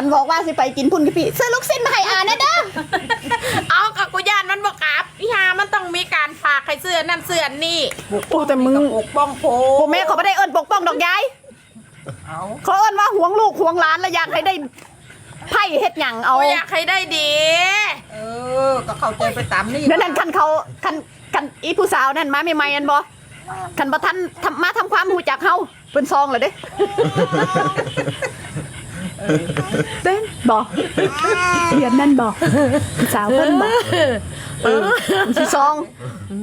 ฉันบอกว่าสิไปกินพุ่นกับพี่ซื้อลูกชิ้นมาให้อาแน่เด้อเอากับกูย่านมันบอกกลับพี่ฮามันต้องมีการฝากใครเสื้อนั่นเสื้อนี่โอ้แต่มึงปกป้องโพโอ้แม่เขาไม่ได้เอิ้นปกป้องดอกยายเอาเขาเอิ้นว่าห่วงลูกห่วงหลานแล้วอยากให้ได้ไพ่เฮ็ดหยังเอากูอยากให้ได้ดี เออ ก็เข้าใจไปตามนี่นั่นนั่นคันเขาคันคันอีผู้สาวนั่นมาใหม่ๆอันบ่คันบ่ทันทำมาทำความรู้จักเฮาเพิ่นซองเลยเด้ เต้นบ่เรียนนั่นบ่ผู้สาวเพิ่นบ่เออมันสิซอง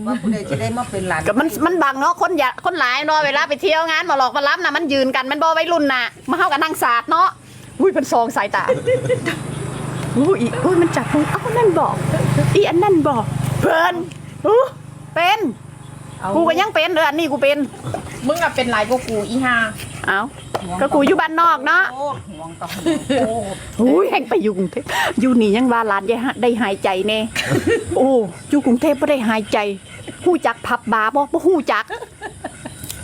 ว่าผู้ใดจะได้มาเป็นหลานก็มันมันบังเนาะคนอย่าคนหลายเนาะเวลาไปเที่ยวงานมาหลอกมารับน่ะมันยืนกันมันบ่ไว้รุ่นน่ะมาเฮากันนั่งสาดเนาะอุ้ยเพิ่นซองสายตาอุ้อีอุ้ยมันจับมือเอ้านั่นบอกอีอันนั่นบอกเพิ่นอู้เป็นกูก็ยังเป็นเด้ออันนี้กูเป็น มึงอะเป็นหลายกว่ากูอีฮาเอ้าก็กูอยู่บ้านนอกเนาะโอ้ห่วงต้องโอ้อุ้ยแห่งไปอยู่กรุงเทพอยู่นี่ยังว่าหลานได้หาได้หายใจแน่โอ้อยู่กรุงเทพบ่ได้หายใจฮู้จักผับบาร์บ่บ่ฮู้จัก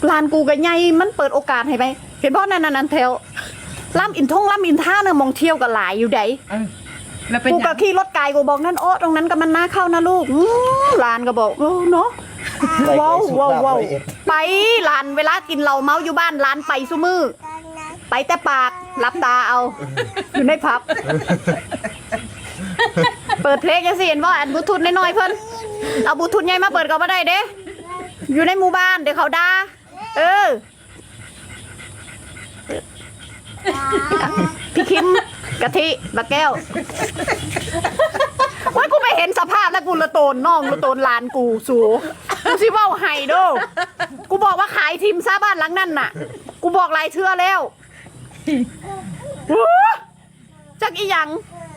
ลานกูก็ใหญ่มันเปิดโอกาสให้ไปเห็นบ่นั่นนั่นนั่นแถวล่ำอินทงล่ำอินท่าน่ะมองเที่ยวก็หลายอยู่ไดแล้วเป็นกูหก็ยังขี่รถไกลกูบอกนั่นโอ้ตรงนั้นก็มันน่าเข้านะลูกอื้อหลานก็บอกโอ้เนาะ ว้าวว้าวว้าวไปหลานเวลากินเหล้าเมาอยู่บ้านหลานไปซุมือ ไปแต่ปากรับตาเอา อยู่ในพับ เปิดเพลงยังสิเห็นว่าอันบลูทูธน้อยๆเพิ่นเอาบลูทูธใหญ่มาเปิดก็บ่ได้เด้ อยู่ในหมู่บ้านเดี๋ยวเขาด่าเออพี่คิมกะทิบะแก้วว่ากูไปเห็นสภาพแล้วกูละโตนน้องละโตนหลานกูสู กูสิเว่าไห้โดกูบอกว่าขายทีมซาบ้านหลังนั่นน่ะ กูบอกหลายเทื่อแล้วโอ้จักอีหยังเ